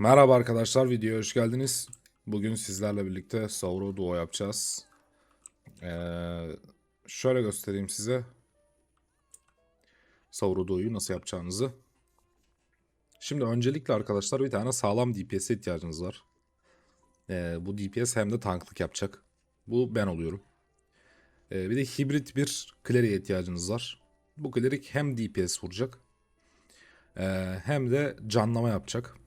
Merhaba arkadaşlar, videoya hoş geldiniz. Bugün sizlerle birlikte Sauro Duo yapacağız. Ee, şöyle göstereyim size. Sauro Duo'yu nasıl yapacağınızı. Şimdi öncelikle arkadaşlar bir tane sağlam DPS'e ihtiyacınız var. Ee, bu DPS hem de tanklık yapacak. Bu ben oluyorum. Ee, bir de hibrit bir cleric'e ihtiyacınız var. Bu cleric hem DPS vuracak. ee, hem de canlama yapacak.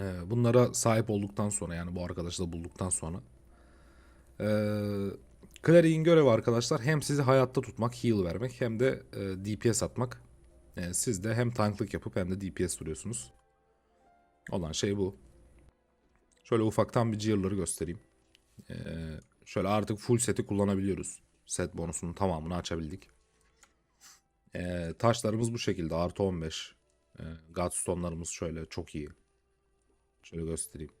Ee, bunlara sahip olduktan sonra yani bu arkadaşı da bulduktan sonra. Ee, Claric'in görevi arkadaşlar hem sizi hayatta tutmak, heal vermek hem de e, DPS atmak. Ee, siz de hem tanklık yapıp hem de DPS vuruyorsunuz. Olan şey bu. Şöyle ufaktan bir gear'ları göstereyim. Ee, şöyle artık full seti kullanabiliyoruz. Set bonusunun tamamını açabildik. Ee, taşlarımız bu şekilde artı 15. Ee, Godstone'larımız şöyle çok iyi. Şöyle göstereyim.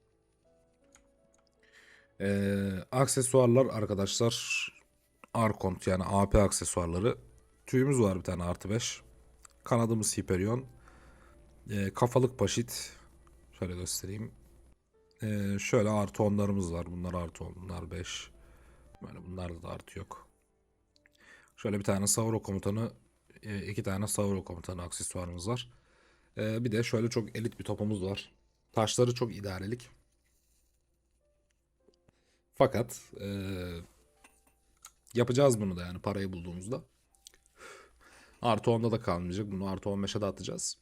Ee, aksesuarlar arkadaşlar. Arkont yani AP aksesuarları. Tüyümüz var bir tane artı 5. Kanadımız Hyperion. Ee, kafalık paşit. Şöyle göstereyim. Ee, şöyle artı 10'larımız var. Bunlar artı 10. Bunlar 5. Böyle bunlarda da artı yok. Şöyle bir tane Sauro komutanı. e, iki tane Sauro komutanı aksesuarımız var. Ee, bir de şöyle çok elit bir topumuz var. Taşları çok idarelik. Fakat eee, yapacağız bunu da yani parayı bulduğumuzda. Artı 10'da da kalmayacak. Bunu artı 15'e de atacağız.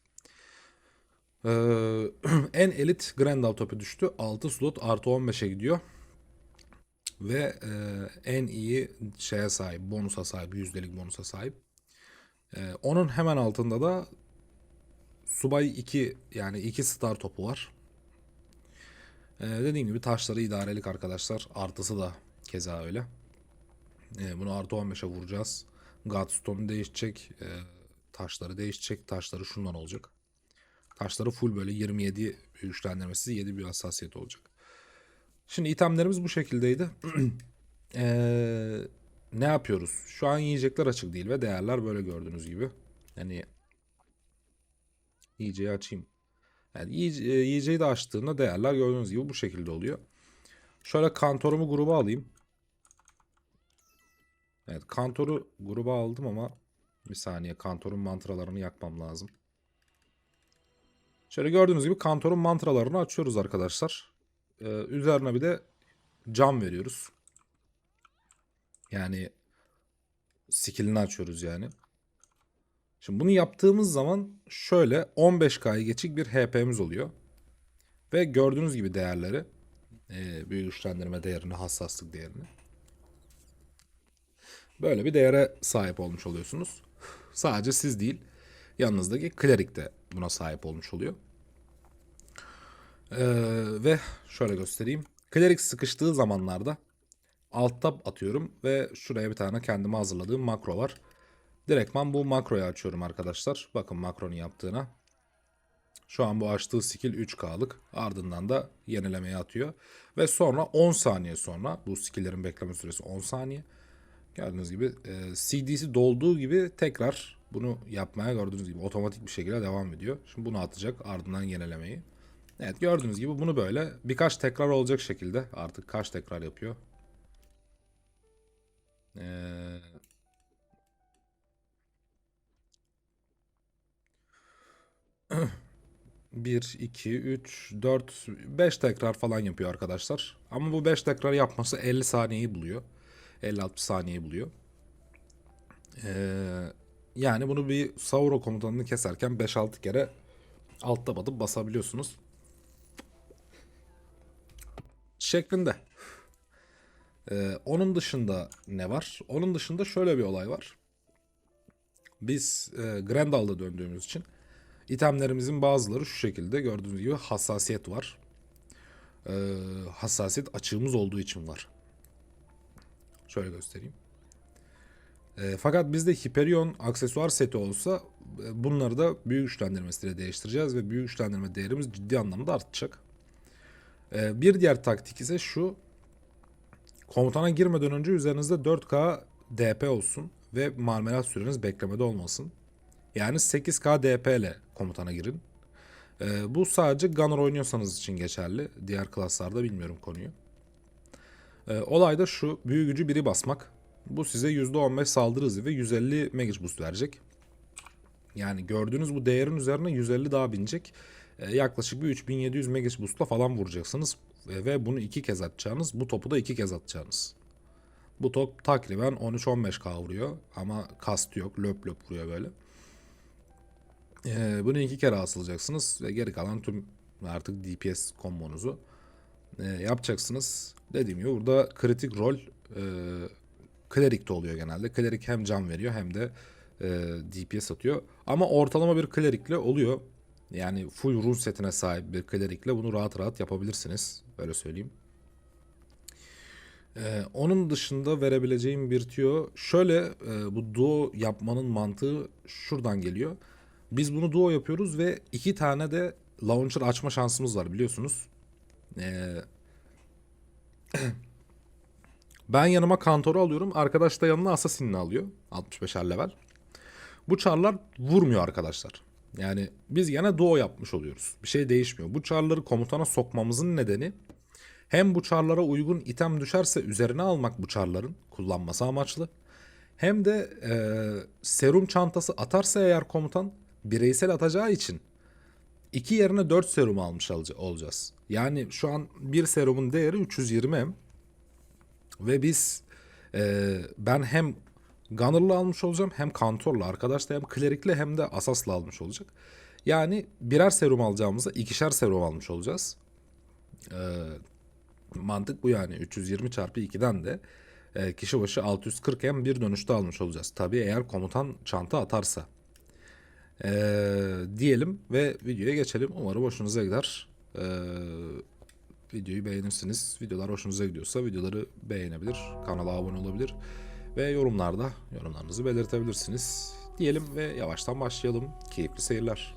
Eee, en elit Grendel topu düştü. 6 slot artı 15'e gidiyor. Ve eee, en iyi şeye sahip, bonusa sahip, yüzdelik bonusa sahip. Eee, onun hemen altında da Subay 2 yani 2 star topu var. Ee, dediğim gibi taşları idarelik arkadaşlar. Artısı da keza öyle. Ee, bunu artı 15'e vuracağız. Godstone değişecek. ee, taşları değişecek. Taşları şundan olacak. Taşları full böyle 27 güçlendirmesi 7 bir hassasiyet olacak. Şimdi itemlerimiz bu şekildeydi. Ee, ne yapıyoruz? Şu an yiyecekler açık değil ve değerler böyle gördüğünüz gibi. Yani yiyeceği açayım. Yani e, yiyeceği de açtığında değerler gördüğünüz gibi bu şekilde oluyor. Şöyle kantorumu gruba alayım. Evet kantoru gruba aldım ama bir saniye kantorun mantralarını yakmam lazım. Şöyle gördüğünüz gibi kantorun mantralarını açıyoruz arkadaşlar. Ee, üzerine bir de cam veriyoruz. Yani skillini açıyoruz yani. Şimdi bunu yaptığımız zaman şöyle 15K'yı geçik bir HP'miz oluyor. Ve gördüğünüz gibi değerleri e, büyü güçlendirme değerini, hassaslık değerini. Böyle bir değere sahip olmuş oluyorsunuz. Sadece siz değil, yanınızdaki klerik de buna sahip olmuş oluyor. Ee, ve şöyle göstereyim. Klerik sıkıştığı zamanlarda alt tab atıyorum ve şuraya bir tane kendime hazırladığım makro var. Direktman bu makroyu açıyorum arkadaşlar. Bakın makronun yaptığına. Şu an bu açtığı skill 3K'lık. Ardından da yenilemeye atıyor. Ve sonra 10 saniye sonra bu skill'lerin bekleme süresi 10 saniye. Gördüğünüz gibi e, CD'si dolduğu gibi tekrar bunu yapmaya gördüğünüz gibi otomatik bir şekilde devam ediyor. Şimdi bunu atacak ardından yenilemeyi. Evet gördüğünüz gibi bunu böyle birkaç tekrar olacak şekilde artık kaç tekrar yapıyor. Eee 1, 2, 3, 4, 5 tekrar falan yapıyor arkadaşlar. Ama bu 5 tekrar yapması 50 saniyeyi buluyor. 50-60 saniyeyi buluyor. Ee, yani bunu bir Sauro komutanını keserken 5-6 kere altta batıp basabiliyorsunuz. Şeklinde. Ee, onun dışında ne var? Onun dışında şöyle bir olay var. Biz e, Grendal'da döndüğümüz için itemlerimizin bazıları şu şekilde gördüğünüz gibi hassasiyet var. Ee, hassasiyet açığımız olduğu için var. Şöyle göstereyim. Ee, fakat bizde Hyperion aksesuar seti olsa e, bunları da büyük güçlendirmesiyle değiştireceğiz ve büyük güçlendirme değerimiz ciddi anlamda artacak. Ee, bir diğer taktik ise şu. Komutana girmeden önce üzerinizde 4K DP olsun ve marmelat süreniz beklemede olmasın. Yani 8K DP ile komutana girin. Ee, bu sadece Gunner oynuyorsanız için geçerli. Diğer klaslarda bilmiyorum konuyu. Ee, olay da şu. Büyü gücü biri basmak. Bu size %15 saldırı hızı ve 150 Magic Boost verecek. Yani gördüğünüz bu değerin üzerine 150 daha binecek. Ee, yaklaşık bir 3700 Magic Boost'la falan vuracaksınız. Ee, ve bunu iki kez atacağınız. Bu topu da iki kez atacağınız. Bu top takriben 13-15k vuruyor. Ama kastı yok. Löp löp vuruyor böyle. Ee, bunu iki kere asılacaksınız. Ve geri kalan tüm artık DPS kombonuzu e, yapacaksınız. Dediğim gibi burada kritik rol e, Cleric'te oluyor genelde. Cleric hem can veriyor hem de e, DPS atıyor. Ama ortalama bir Cleric'le oluyor. Yani full rune setine sahip bir Cleric'le bunu rahat rahat yapabilirsiniz. Öyle söyleyeyim. Ee, onun dışında verebileceğim bir tüyo şöyle e, bu duo yapmanın mantığı şuradan geliyor. Biz bunu duo yapıyoruz ve iki tane de launcher açma şansımız var biliyorsunuz. Ee, ben yanıma kantoru alıyorum. Arkadaş da yanına assassin'ini alıyor. 65'er level. Bu çarlar vurmuyor arkadaşlar. Yani biz yine duo yapmış oluyoruz. Bir şey değişmiyor. Bu çarları komutana sokmamızın nedeni hem bu çarlara uygun item düşerse üzerine almak bu çarların kullanması amaçlı. Hem de e, serum çantası atarsa eğer komutan bireysel atacağı için iki yerine 4 serum almış olacağız. Yani şu an bir serumun değeri 320 M. Ve biz e, ben hem Gunner'la almış olacağım hem Kantor'la arkadaş da hem Klerik'le hem de Asas'la almış olacak. Yani birer serum alacağımıza ikişer serum almış olacağız. E, mantık bu yani 320 çarpı 2'den de e, kişi başı 640 hem bir dönüşte almış olacağız. Tabii eğer komutan çanta atarsa. E, diyelim ve videoya geçelim. Umarım hoşunuza gider. E, videoyu beğenirsiniz. Videolar hoşunuza gidiyorsa videoları beğenebilir. Kanala abone olabilir. Ve yorumlarda yorumlarınızı belirtebilirsiniz. Diyelim ve yavaştan başlayalım. Keyifli seyirler.